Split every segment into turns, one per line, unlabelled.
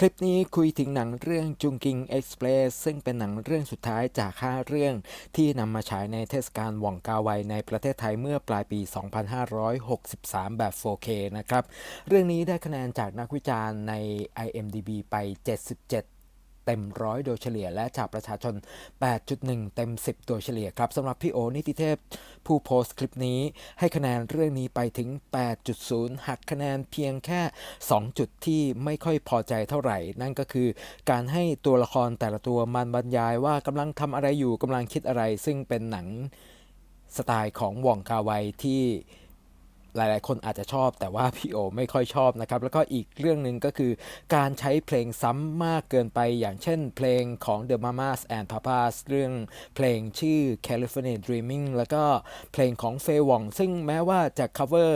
คลิปนี้คุยถึงหนังเรื่องจุงกิงเอ็กซ์เพรสซึ่งเป็นหนังเรื่องสุดท้ายจาก5เรื่อง ที่นำมาฉายในเทศกาลหว่องกาไวในประเทศไทยเมื่อปลายปี 2563 แบบ 4K นะครับ เรื่องนี้ได้คะแนนจากนักวิจารณ์ใน IMDb ไป 77 เต็มร้อยโดยเฉลี่ย และจากประชาชน 8.1 เต็ม 10 โดยเฉลี่ยครับสำหรับพี่โอนิติเทพ ผู้โพสต์คลิปนี้ ให้คะแนนเรื่องนี้ไปถึง 8.0 หักคะแนนเพียงแค่ 2 จุดที่ไม่ค่อยพอใจเท่าไหร่ นั่นก็คือการให้ตัวละครแต่ละตัวมันบรรยายว่ากำลังทำอะไรอยู่กำลังคิดอะไร ซึ่งเป็นหนังสไตล์ของว่องคาไวที่ หลาย ๆ คนอาจจะชอบ แต่ว่าพี่โอไม่ค่อยชอบนะครับ แล้วก็อีกเรื่องหนึ่งก็คือ การใช้เพลงซ้ำมากเกินไป อย่างเช่น เพลงของ The Mamas and Papas เรื่องเพลงชื่อ California Dreaming แล้วก็เพลงของเฟย์วองซึ่งแม้ว่าจะ cover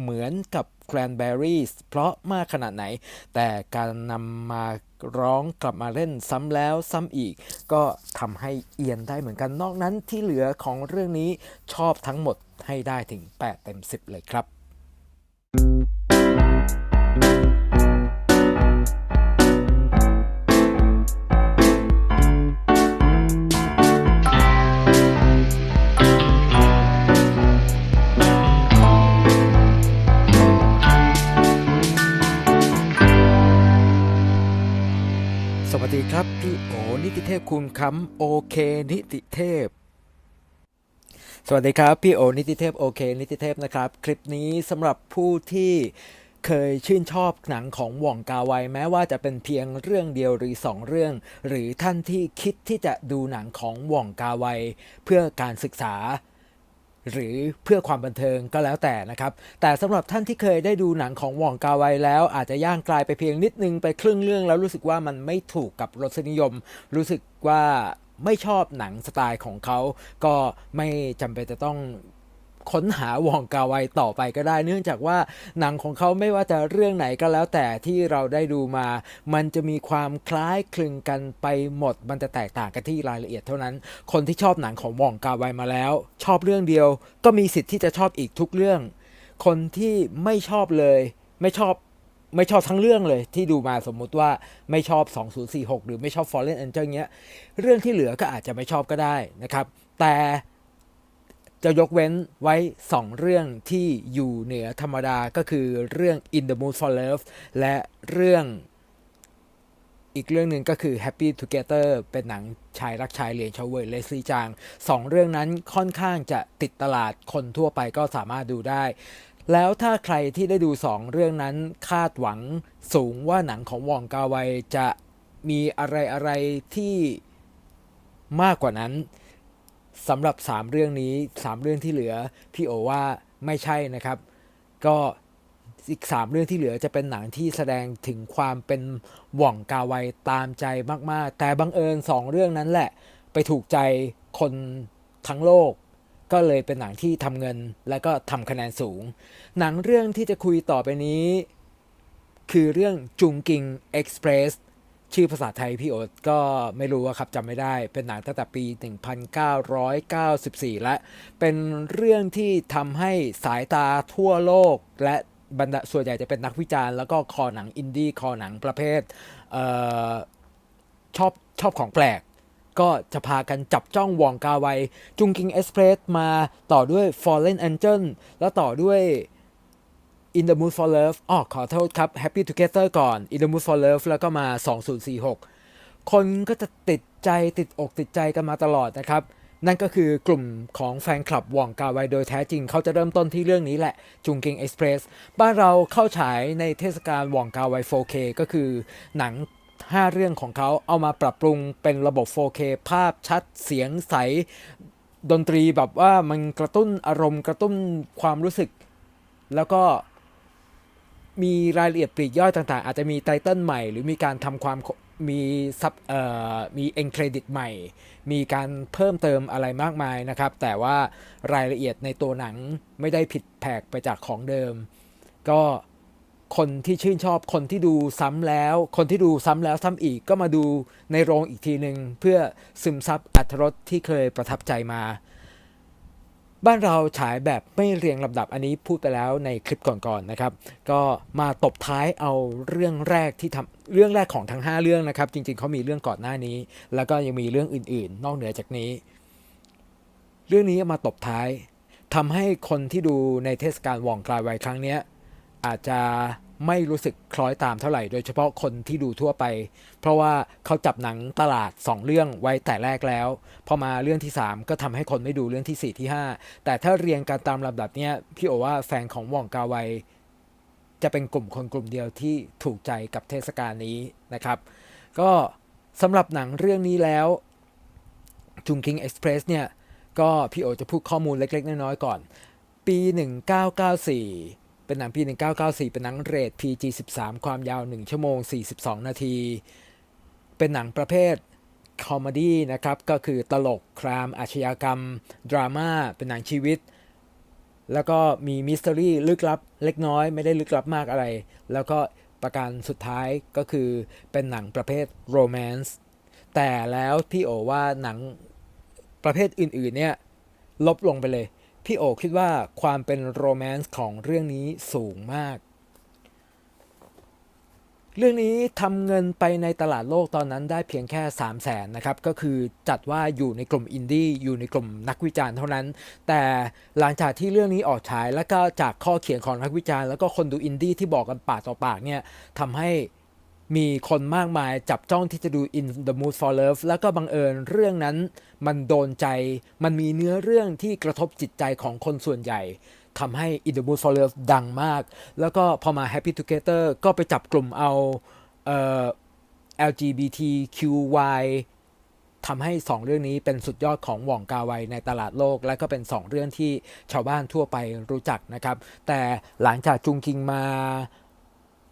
เหมือนกับ Cranberries เพราะมากขนาดไหน แต่การนำมาร้องกลับมาเล่นซ้ำแล้วซ้ำอีก ก็ทำให้เอียนได้เหมือนกันนอกนั้นที่เหลือของเรื่องนี้ชอบทั้งหมดให้ได้ถึง 8 เต็ม 10 เลยครับสวั ครับพี่โอนิติเทพคุณคำโอเคนิติเทพ สวัสดีครับพี่โอนิติเทพโอเคนิติเทพนะครับ คลิปนี้สำหรับผู้ที่เคยชื่นชอบหนังของหว่องกาไวแม้ว่าจะเป็นเพียงเรื่องเดียวหรือ 2 เรื่อง หรือท่านที่คิดที่จะดูหนังของหว่องกาไวเพื่อการศึกษา หรือเพื่อความบันเทิงก็แล้วแต่นะครับ แต่สำหรับท่านที่เคยได้ดูหนังของหว่องกาไวแล้ว อาจจะย่างกลายไปเพียงนิดนึงไปครึ่งเรื่องแล้วรู้สึกว่ามันไม่ถูกกับรสนิยม รู้สึกว่าไม่ชอบหนังสไตล์ของเขา ก็ไม่จำเป็นจะต้อง ค้นหาวองกาไวต่อไปก็ได้ เนื่องจากว่าหนังของเขาไม่ว่าจะเรื่องไหนก็แล้วแต่ที่เราได้ดูมา มันจะมีความคล้ายคลึงกันไปหมด มันจะแตกต่างกันที่รายละเอียดเท่านั้น คนที่ชอบหนังของวองกาไวมาแล้ว ชอบเรื่องเดียว ก็มีสิทธิ์ที่จะชอบอีกทุกเรื่อง คนที่ไม่ชอบเลย ไม่ชอบไม่ชอบทั้งเรื่องเลยที่ดูมาสมมุติว่าไม่ชอบ 2046 หรือไม่ชอบ Fallen Angel เงี้ย เรื่องที่เหลือก็อาจจะไม่ชอบก็ได้นะครับ แต่ จะยกเว้นไว้ 2 เรื่องที่อยู่เหนือธรรมดาก็คือเรื่อง In the Mood for Love และเรื่องอีกเรื่องหนึ่งก็คือ Happy Together เป็นหนังชายรักชายเหลียงชาวเวยเลสลีจางสองเรื่องนั้นค่อนข้างจะติดตลาดคนทั่วไปก็สามารถดูได้ แล้วถ้าใครที่ได้ดู 2 เรื่องนั้นคาดหวังสูงว่าหนังของวองกาไวจะมีอะไรอะไรที่มากกว่านั้น สำหรับ 3 เรื่องนี้ 3 เรื่องที่เหลือพี่โอว่าไม่ใช่นะครับ ก็อีก 3 เรื่องที่เหลือจะเป็นหนังที่แสดงถึงความเป็นหว่องกาไวตามใจมากๆ แต่บังเอิญ 2 เรื่องนั้นแหละ ไปถูกใจคนทั้งโลก ก็เลยเป็นหนังที่ทำเงินและก็ทำคะแนนสูง หนังเรื่องที่จะคุยต่อไปนี้ คือเรื่องจุงกิงเอ็กซ์เพรส ชื่อภาษาไทยพี่โอ๊ตก็ไม่รู้ว่าครับจำไม่ได้ เป็นหนังตั้งแต่ปี 1994 และ เป็นเรื่องที่ทำให้สายตาทั่วโลก และบรรดาส่วนใหญ่จะเป็นนักวิจารณ์แล้วก็คอหนังอินดี้คอหนังประเภทเออชอบชอบของแปลก ก็จะพากันจับจ้องวองกาไวจุงกิงเอ็กซ์เพรสมาต่อด้วย Fallen Angel แล้วต่อด้วย In the Mood for Love อ๋อขอโทษครับ Happy Together ก่อน In the Mood for Love แล้วก็มา 2046 คนก็จะติดใจติดอกติดใจกันมาตลอดนะครับ นั่นก็คือกลุ่มของแฟนคลับหว่องกาไวโดยแท้จริง เขาจะเริ่มต้นที่เรื่องนี้แหละ จุงกิง Express บ้านเราเข้าฉายในเทศกาลหว่องกาไว 4K ก็คือหนัง5 เรื่องของเขาเอามาปรับปรุงเป็นระบบ 4K ภาพชัดเสียงใส ดนตรีแบบว่ามันกระตุ้นอารมณ์กระตุ้นความรู้สึก แล้วก็ มีรายละเอียดปลีกย่อยต่างๆ อาจจะมีไตเติลใหม่ หรือมีการทำความมีซับเอ่อมีเอ็นเครดิตใหม่ มีการเพิ่มเติมอะไรมากมายนะครับ แต่ว่ารายละเอียดในตัวหนังไม่ได้ผิดแผกไปจากของเดิม ก็คนที่ชื่นชอบคนที่ดูซ้ำแล้ว คนที่ดูซ้ำแล้วซ้ำอีกก็มาดูในโรงอีกทีหนึ่งเพื่อซึมซับอัตรรสที่เคยประทับใจมา บ้านเราฉายแบบไม่เรียงลำดับอันนี้พูดไปแล้วในคลิปก่อนๆนะครับ ก็มาตบท้ายเอาเรื่องแรกที่ทำเรื่องแรกของทั้ง 5 เรื่องนะครับ จริงๆเขามีเรื่องก่อนหน้านี้ แล้วก็ยังมีเรื่องอื่นๆ นอกเหนือจากนี้ เรื่องนี้มาตบท้ายทำให้คนที่ดูในเทศกาลว่องกลายไวครั้งเนี้อาจจะ ไม่รู้สึกคล้อยตามเท่าไหร่ โดยเฉพาะคนที่ดูทั่วไป เพราะว่าเขาจับหนังตลาด 2 เรื่องไว้แต่แรกแล้ว พอมาเรื่องที่ 3 ก็ทำให้คนไม่ดูเรื่องที่ 4 ที่ 5 แต่ถ้าเรียงการตามลำดับเนี้ยพี่โอว่าแฟนของว่องกาไวจะเป็นกลุ่มคนกลุ่มเดียวที่ถูกใจกับเทศกาลนี้นะครับ ก็สำหรับหนังเรื่องนี้แล้วจุงคิงเอ็กซ์เพรสเนี่ย ก็พี่โอจะพูดข้อมูลเล็กๆ น้อยๆก่อน ปี 1994 เป็นหนังปี 1994 เป็นหนังเรท PG 13 ความยาว 1 ชั่วโมง 42 นาที เป็นหนังประเภทคอมเมดี้นะครับ ก็คือตลก คราม อาชญากรรม ดราม่า เป็นหนังชีวิต แล้วก็มีมิส t ต r รี่ลึกลับเล็กน้อย ไม่ได้ลึกลับมากอะไร แล้วก็ประการสุดท้ายก็คือเป็นหนังประเภทโรแมนต์ แต่แล้วพี่โอว่าหนังประเภทอื่นๆเนี่ยลบลงไปเลย พี่โอคิดว่าความเป็นโรแมนต์ของเรื่องนี้สูงมาก เรื่องนี้ทำเงินไปในตลาดโลกตอนนั้นได้เพียงแค่3 0 0แสนนะครับ ก็คือจัดว่าอยู่ในกลุ่มอินดี้อยู่ในกลุ่มนักวิจารณ์เท่านั้น แต่หลังจากที่เรื่องนี้ออกฉาย แล้วก็จากข้อเขียนของนักวิจารณ์แล้วก็คนดูอินดี้ที่บอกกันปากต่อปากเนี่ยทำให้ มีคนมากมายจับจ้องที่จะดู In the Mood for Love แล้วก็บังเอิญเรื่องนั้นมันโดนใจ มันมีเนื้อเรื่องที่กระทบจิตใจของคนส่วนใหญ่ทำให้ In the Mood for Love ดังมาก แล้วก็พอมา Happy Together ก็ไปจับกลุ่มเอาเอ่อ LGBTQY ทำให้ 2 เรื่องนี้เป็นสุดยอดของหว่องกาไวในตลาดโลก และก็เป็น 2 เรื่องที่ชาวบ้านทั่วไปรู้จักนะครับ แต่หลังจากจุงคิงมา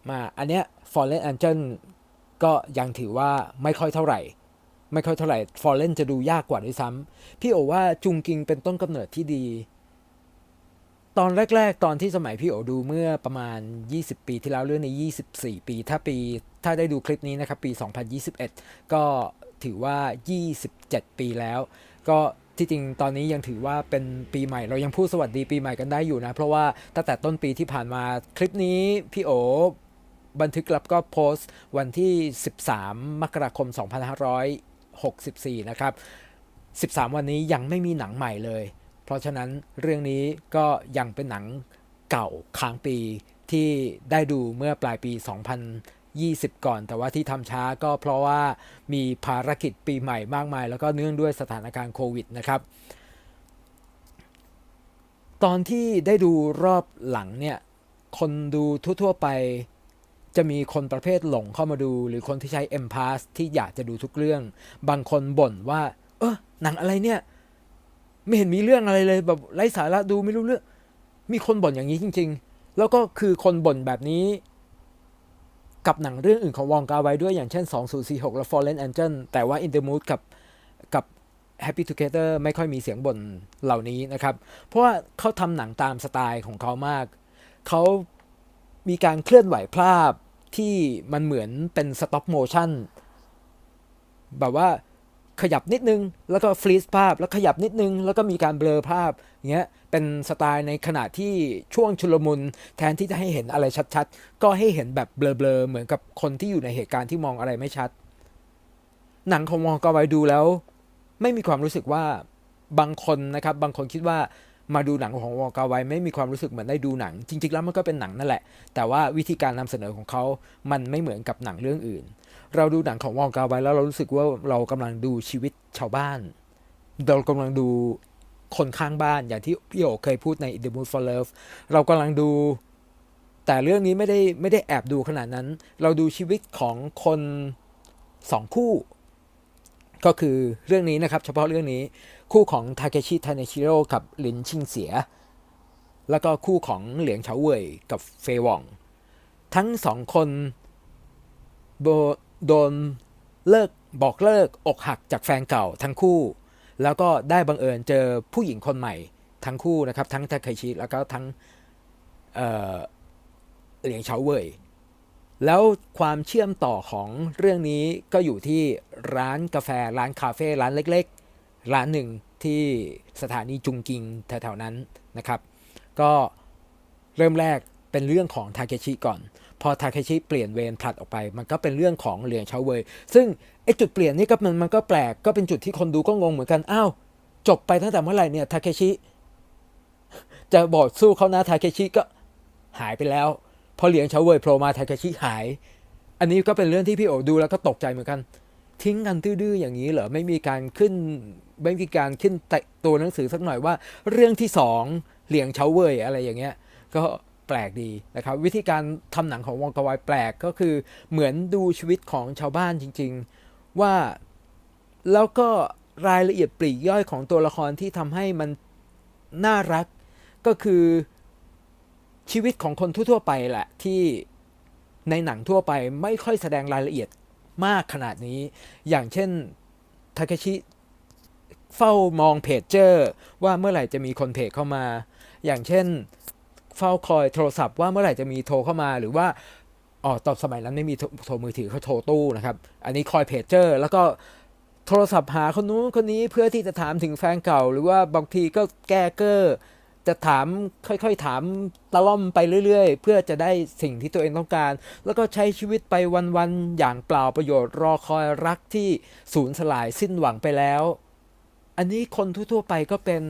มาอันเนี้ย Fallen Angel ก็ยังถือว่าไม่ค่อยเท่าไหร่ ไม่ค่อยเท่าไหร่ Fallen จะดูยากกว่าด้วยซ้ำพี่โอว่าจุงกิงเป็นต้นกำเนิดที่ดี ตอนแรก ๆ ตอนที่สมัยพี่โอดูเมื่อประมาณ 20 ปีที่แล้วเรื่องใน 24 ปี ถ้าปีถ้าได้ดูคลิปนี้นะครับปี 2021 ก็ถือว่า 27 ปีแล้ว ก็ที่จริงตอนนี้ยังถือว่าเป็นปีใหม่เรายังพูดสวัสดีปีใหม่กันได้อยู่นะ เพราะว่าตั้งแต่ต้นปีที่ผ่านมาคลิปนี้พี่โอ บันทึกแล้วก็โพสต์วันที่ 13 มกราคม 2564 นะครับ 13 วันนี้ยังไม่มีหนังใหม่เลย เพราะฉะนั้นเรื่องนี้ก็ยังเป็นหนังเก่าค้างปีที่ได้ดูเมื่อปลายปี 2020 ก่อน แต่ว่าที่ทำช้าก็เพราะว่ามีภารกิจปีใหม่มากมาย แล้วก็เนื่องด้วยสถานการณ์โควิดนะครับ ตอนที่ได้ดูรอบหลังเนี่ย คนดูทั่วๆไป จะมีคนประเภทหลงเข้ามาดู หรือคนที่ใช้ M Pass ที่อยากจะดูทุกเรื่อง บางคนบ่นว่า เออหนังอะไรเนี่ย ไม่เห็นมีเรื่องอะไรเลยแบบไร้สาระดูไม่รู้เรื่อง มีคนบ่นอย่างนี้จริง ๆ แล้วก็คือคนบ่นแบบนี้ กับหนังเรื่องอื่นของวองกาไว้ด้วยอย่างเช่น 2046 และ Fallen Angel แต่ว่า In the Mood กับกับ Happy Together ไม่ค่อยมีเสียงบ่นเหล่านี้นะครับ เพราะว่าเขาทำหนังตามสไตล์ของเขามาก เขามีการเคลื่อนไหวภาพ ที่มันเหมือนเป็นสต็อปโมชั่นแบบว่าขยับนิดนึง แล้วก็ฟรีซภาพ แล้วขยับนิดนึง แล้วก็มีการเบลอภาพอย่างเงี้ยเป็นสไตล์ในขณะที่ช่วงชุลมุนแทนที่จะให้เห็นอะไรชัดๆ ก็ให้เห็นแบบเบลอๆ เหมือนกับคนที่อยู่ในเหตุการณ์ที่มองอะไรไม่ชัด หนังของมองกาไวดูแล้ว ไม่มีความรู้สึกว่าบางคนนะครับ บางคนคิดว่า มาดูหนังของวองกาไวไม่มีความรู้สึกเหมือนได้ดูหนัง จริง ๆ แล้วมันก็เป็นหนังนั่นแหละ แต่ว่าวิธีการนำเสนอของเขา มันไม่เหมือนกับหนังเรื่องอื่น เราดูหนังของวองกาไวแล้วเรารู้สึกว่าเรากำลังดูชีวิตชาวบ้าน เรากำลังดูคนข้างบ้านอย่างที่พี่โอเคยพูดใน the Mood for Love เรากำลังดู แต่เรื่องนี้ไม่ได้ไม่ได้แอบดูขนาดนั้น เราดูชีวิตของคนสองคู่ ก็คือเรื่องนี้นะครับ เฉพาะเรื่องนี้ คู่ของทาเคชิทาเนชิโร่กับหลินชิงเสีย แล้วก็คู่ของเหลียงเฉาเว่ยกับเฟยหว่อง ทั้งสองคนโดนเลิกบอกเลิกอกหักจากแฟนเก่าทั้งคู่ แล้วก็ได้บังเอิญเจอผู้หญิงคนใหม่ทั้งคู่นะครับ ทั้งทาเคชิแล้วก็ทั้งเเหลียงเฉาเว่ยแล้วความเชื่อมต่อของเรื่องนี้ก็อยู่ที่ร้านกาแฟร้านคาเฟ่ร้านเล็ก ร้านหนึ่งที่สถานีจุงกิงแถวๆนั้นนะครับ ก็เริ่มแรกเป็นเรื่องของทาเคชิก่อน พอทาเคชิเปลี่ยนเวรผลัดออกไป มันก็เป็นเรื่องของเหลียงเฉาเวยซึ่งไอจุดเปลี่ยนนี่ก็มันมันก็แปลกก็เป็นจุดที่คนดูก็งงเหมือนกันอ้าวจบไปตั้งแต่เมื่อไหร่เนี่ยทาเคชิจะบอกสู้เขานะทาเคชิก็หายไปแล้ว พอเหลียงเฉาเวยโผล่มาทาเคชิหาย อันนี้ก็เป็นเรื่องที่พี่โอดูแล้วก็ตกใจเหมือนกัน ทิ้งกันดื้อๆอย่างนี้เหรอไม่มีการขึ้น ไม่มีการขึ้นแตะตัวหนังสือสักหน่อยว่า เรื่องที่สองเหลียงเฉาเว่ยอะไรอย่างเงี้ย ก็แปลกดีนะครับ วิธีการทำหนังของวองกาวายแปลกก็คือเหมือนดูชีวิตของชาวบ้านจริง ๆ ว่าแล้วก็รายละเอียดปลีกย่อยของตัวละครที่ทำให้มันน่ารัก ก็คือชีวิตของคนทั่วๆไปแหละที่ในหนังทั่วไปไม่ค่อยแสดงรายละเอียดมากขนาดนี้ อย่างเช่นทาเคชิ เฝ้ามองเพจเจอร์ว่าเมื่อไหร่จะมีคนเพจเข้ามา อย่างเช่น เฝ้าคอยโทรศัพท์ว่าเมื่อไหร่จะมีโทรเข้ามาหรือว่าอ๋อตอนสมัยนั้นไม่มีโทรมือถือเขาโทรตู้นะครับ อันนี้คอยเพจเจอร์แล้วก็โทรศัพท์หาคนนู้นคนนี้เพื่อที่จะถามถึงแฟนเก่า หรือว่าบางทีก็แก้เกอร์จะถามค่อยๆถามตะล่อมไปเรื่อยๆ เพื่อจะได้สิ่งที่ตัวเองต้องการ แล้วก็ใช้ชีวิตไปวันๆอย่างเปล่าประโยชน์รอคอยรักที่สูญสลายสิ้นหวังไปแล้ว อันนี้คนทั่วๆไปก็เป็น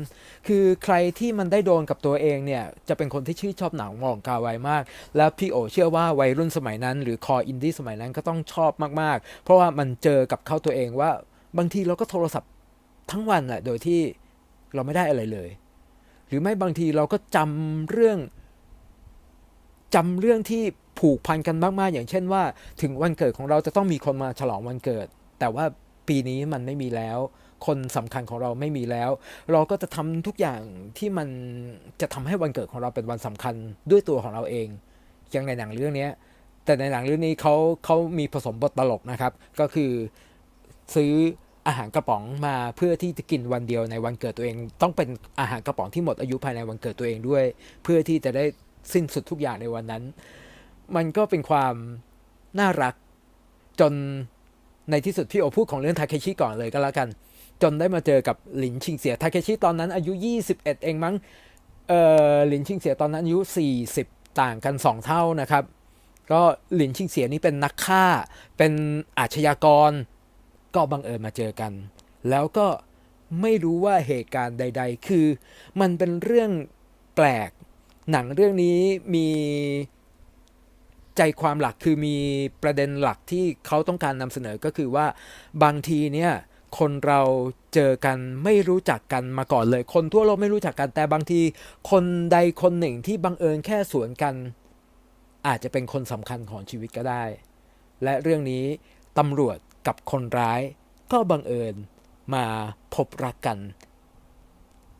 คือใครที่มันได้โดนกับตัวเองเนี่ย จะเป็นคนที่ชื่นชอบหนังมองกาไวมาก แล้วพี่โอเชื่อว่าวัยรุ่นสมัยนั้น หรือคออินดี้สมัยนั้นก็ต้องชอบมากๆ เพราะว่ามันเจอกับเข้าตัวเองว่า บางทีเราก็โทรศัพท์ทั้งวันแหละโดยที่เราไม่ได้อะไรเลย หรือไม่บางทีเราก็จำเรื่องจำเรื่องที่ผูกพันกันมากๆ อย่างเช่นว่า ถึงวันเกิดของเราจะต้องมีคนมาฉลองวันเกิด แต่ว่าปีนี้มันไม่มีแล้ว คนสำคัญของเราไม่มีแล้ว เราก็จะทำทุกอย่างที่มันจะทำให้วันเกิดของเราเป็นวันสำคัญด้วยตัวของเราเองอย่างในหนังเรื่องนี้แต่ในหนังเรื่องนี้เขาเขามีผสมบทตลกนะครับ ก็คือซื้ออาหารกระป๋องมาเพื่อที่จะกินวันเดียวในวันเกิดตัวเอง ต้องเป็นอาหารกระป๋องที่หมดอายุภายในวันเกิดตัวเองด้วย เพื่อที่จะได้สิ้นสุดทุกอย่างในวันนั้น มันก็เป็นความน่ารักจนในที่สุดพี่โอพูดของเรื่องทาเคชิก่อนเลยก็แล้วกัน จนได้มาเจอกับหลินชิงเสียทาเคชิตอนนั้นอายุ 21 เองมั้งเออหลินชิงเสียตอนนั้นอายุ 40 ต่างกัน 2 เท่านะครับ ก็หลินชิงเสียนี่เป็นนักฆ่า เป็นอาชญากร ก็บังเอิญมาเจอกัน แล้วก็ไม่รู้ว่าเหตุการณ์ใด ๆ คือ มันเป็นเรื่องแปลก หนังเรื่องนี้มีใจความหลักคือมีประเด็นหลักที่เขาต้องการนำเสนอก็คือว่าบางทีเนี่ย คนเราเจอกันไม่รู้จักกันมาก่อนเลย คนทั่วโลกไม่รู้จักกันแต่บางที คนใดคนหนึ่งที่บังเอิญแค่สวนกัน อาจจะเป็นคนสำคัญของชีวิตก็ได้ และเรื่องนี้ตำรวจกับคนร้ายก็บังเอิญมาพบรักกัน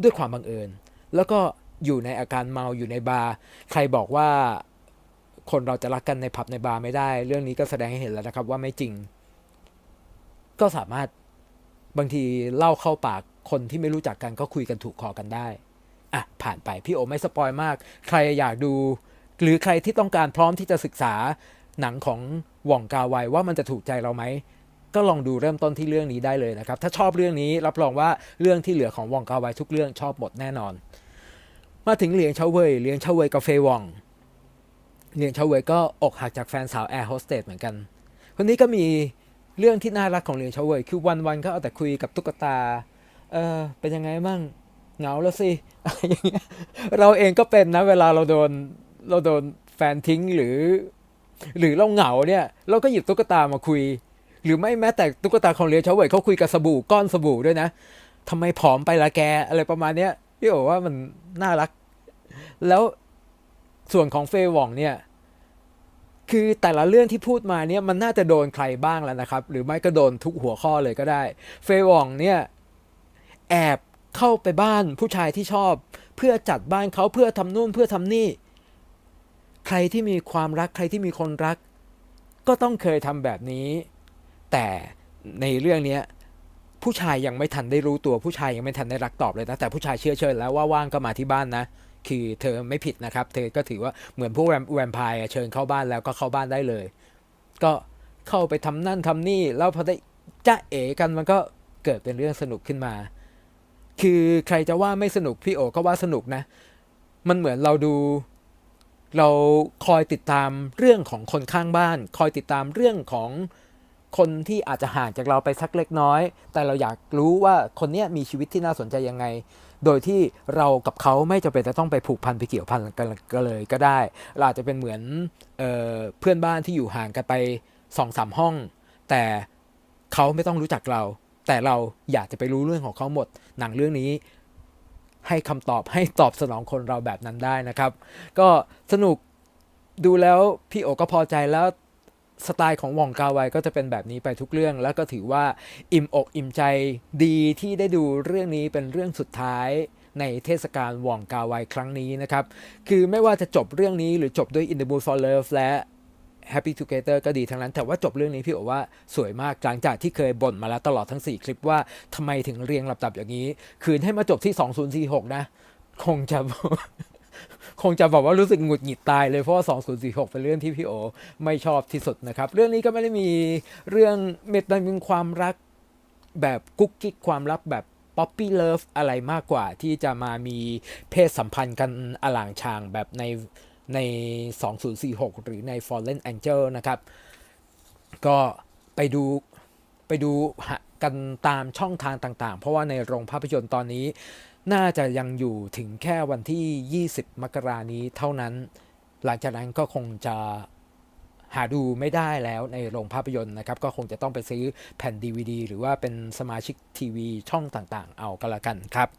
ด้วยความบังเอิญ แล้วก็อยู่ในอาการเมาอยู่ในบาร์ใครบอกว่าคนเราจะรักกันในผับในบาร์ไม่ได้ เรื่องนี้ก็แสดงให้เห็นแล้วนะครับว่าไม่จริง ก็สามารถ บางทีเล่าเข้าปากคนที่ไม่รู้จักกันก็คุยกันถูกคอกันได้ อะ ผ่านไปพี่โอไม่สปอยมาก ใครอยากดู หรือใครที่ต้องการพร้อมที่จะศึกษาหนังของหว่องกาไวว่ามันจะถูกใจเราไหม ก็ลองดูเริ่มต้นที่เรื่องนี้ได้เลยนะครับ ถ้าชอบเรื่องนี้รับรองว่าเรื่องที่เหลือของหว่องกาไวทุกเรื่องชอบหมดแน่นอน มาถึงเหลียงเฉาเวยเหลียงเฉาเวยกับเฟยหว่องเหลียงเฉาเวยก็อกหักจากแฟนสาวแอร์โฮสเตสเหมือนกันคนนี้ก็มี เรื่องที่น่ารักของเหลียงเฉาเว่ยคือวันๆก็เอาแต่คุยกับตุ๊กตา เออเป็นยังไงมั่งเหงาแล้วสิอะไรอย่างเงี้ยเราเองก็เป็นนะเวลาเราโดนเราโดนแฟนทิ้งหรือ หรือเราเหงาเนี่ย เราก็หยิบตุ๊กตามาคุย หรือไม่แม้แต่ตุ๊กตาของเหลียงเฉาเว่ยเขาคุยกับสบู่ก้อนสบู่ด้วยนะทำไมผอมไปละแกอะไรประมาณเนี้ยพี่บอกว่ามันน่ารัก แล้วส่วนของเฟยหว่องเนี่ย คือแต่ละเรื่องที่พูดมาเนี่ยมันน่าจะโดนใครบ้างแล้วนะครับ หรือไม่ก็โดนทุกหัวข้อเลยก็ได้ เฟยวองเนี่ยแอบเข้าไปบ้านผู้ชายที่ชอบ เพื่อจัดบ้านเขาเพื่อทำนู่นเพื่อทำนี่ ใครที่มีความรักใครที่มีคนรัก ก็ต้องเคยทำแบบนี้ แต่ในเรื่องนี้ผู้ชายยังไม่ทันได้รู้ตัวผู้ชายยังไม่ทันได้รักตอบเลยนะแต่ผู้ชายเชื่อเชิญแล้วว่าว่างก็มาที่บ้านนะ คือเธอไม่ผิดนะครับ เธอก็ถือว่าเหมือนพวกแวมแวมไพร์เชิญเข้าบ้านแล้วก็เข้าบ้านได้เลย ก็เข้าไปทำนั่นทำนี่ แล้วพอได้จ้าเอ๋กันมันก็เกิดเป็นเรื่องสนุกขึ้นมา คือใครจะว่าไม่สนุกพี่โอก็ว่าสนุกนะ มันเหมือนเราดู เราคอยติดตามเรื่องของคนข้างบ้าน คอยติดตามเรื่องของคนที่อาจจะห่างจากเราไปสักเล็กน้อย แต่เราอยากรู้ว่าคนนี้มีชีวิตที่น่าสนใจยังไง โดยที่เรากับเขาไม่จำเป็นจะต้องไปผูกพันไปเกี่ยวพันกันกันเลยก็ได้เราอาจจะเป็นเหมือนเออเพื่อนบ้านที่อยู่ห่างกันไปสองสามห้อง แต่เขาไม่ต้องรู้จักเรา แต่เราอยากจะไปรู้เรื่องของเขาหมด หนังเรื่องนี้ให้คำตอบให้ตอบสนองคนเราแบบนั้นได้นะครับ ก็สนุกดูแล้วพี่โอก็พอใจแล้ว สไตล์ของว่องกาไวก็จะเป็นแบบนี้ไปทุกเรื่อง แล้วก็ถือว่าอิ่มอกอิ่มใจดีที่ได้ดูเรื่องนี้เป็นเรื่องสุดท้ายในเทศกาลว่องกาไวครั้งนี้นะครับ คือไม่ว่าจะจบเรื่องนี้หรือจบด้วย In the Mood for Love และ Happy Together ก็ดีทั้งนั้น แต่ว่าจบเรื่องนี้พี่โอกว่าสวยมากหลังจากที่เคยบ่นมาแล้วตลอดทั้ง 4 คลิปว่าทำไมถึงเรียงลำดับอย่างนี้ คืนให้มาจบที่ 2046 นะ คงจะ คงจะบอกว่ารู้สึกหงุดหงิดตายเลยเพราะว่า2046 เป็นเรื่องที่พี่โอไม่ชอบที่สุดนะครับ เรื่องนี้ก็ไม่ได้มีเรื่องเม็ดมันเป็นความรักแบบกุ๊กกิ๊กความรักแบบป๊อปปี้เลิฟอะไรมากกว่าที่จะมามีเพศสัมพันธ์กันอลางชางแบบในใน 2046 หรือใน Fallen Angel นะครับ ก็ไปดูไปดู กันตามช่องทางต่างๆ เพราะว่าในโรงภาพยนตร์ตอนนี้ น่าจะยังอยู่ถึงแค่วันที่ 20 มกรานี้เท่านั้น หลังจากนั้นก็คงจะหาดูไม่ได้แล้วในโรงภาพยนตร์นะครับ ก็คงจะต้องไปซื้อแผ่น DVD หรือว่าเป็นสมาชิกทีวีช่องต่างๆ เอาก็แล้วกันครับ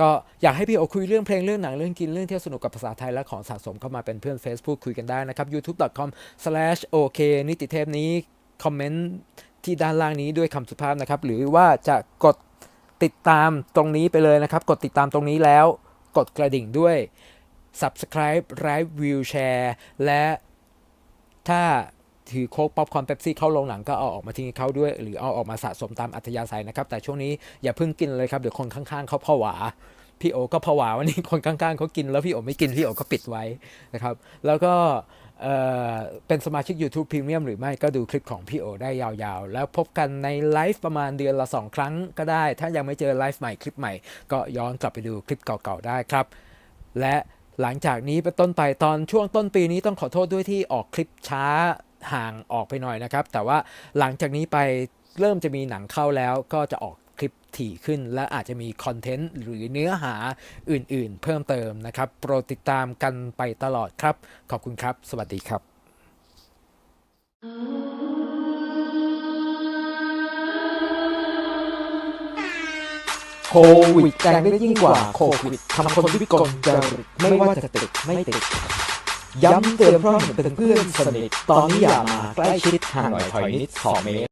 ก็อยากให้พี่โอคุยเรื่องเพลงเรื่องหนังเรื่องกินเรื่องเที่ยวสนุกกับภาษาไทยและของสะสมเข้ามาเป็นเพื่อน Facebook คุยกันได้นะครับ youtube.com/ok นิติเทพนี้คอมเมนต์ ที่ด้านล่างนี้ด้วยคำสุภาพนะครับ หรือว่าจะกดติดตามตรงนี้ไปเลยนะครับ กดติดตามตรงนี้แล้วกดกระดิ่งด้วย subscribe like view share และถ้าถือโค้กป๊อปคอร์นเป๊ปซี่เข้าโรงหนังก็เอาออกมาทิ้งให้เขาด้วย หรือเอาออกมาสะสมตามอัธยาศัยนะครับ แต่ช่วงนี้อย่าเพิ่งกินเลยครับ เดี๋ยวคนข้างๆเขาผวา พี่โอก็ผวาวันนี้คนข้างๆเขากินแล้วพี่โอไม่กินพี่โอก็ปิดไว้นะครับ แล้วก็ เเป็นสมาชิก YouTube Premium หรือไม่ก็ดูคลิปของพี่โอได้ยาวๆ แล้วพบกันในไลฟ์ประมาณเดือนละ 2 ครั้งก็ได้ ถ้ายังไม่เจอไลฟ์ใหม่คลิปใหม่ ก็ย้อนกลับไปดูคลิปเก่าๆได้ครับ และหลังจากนี้เป็นต้นไปตอนช่วงต้นปีนี้ต้องขอโทษด้วยที่ออกคลิปช้าห่างออกไปหน่อยนะครับ แต่ว่าหลังจากนี้ไปเริ่มจะมีหนังเข้าแล้วก็จะออก ถี่ขึ้น และอาจจะมีคอนเทนต์หรือเนื้อหาอื่นๆ เพิ่มเติมนะครับ โปรดติดตามกันไปตลอดครับ ขอบคุณครับ สวัสดีครับโควิดแรงได้ยิ่งกว่าโควิดทำคนวิกลจริตไม่ว่าจะติดไม่ติด ย้ำเตือนเพราะเห็นเป็นเพื่อนสนิท ตอนนี้อย่ามาใกล้ชิดห่างหน่อยถอยนิดสองเมตร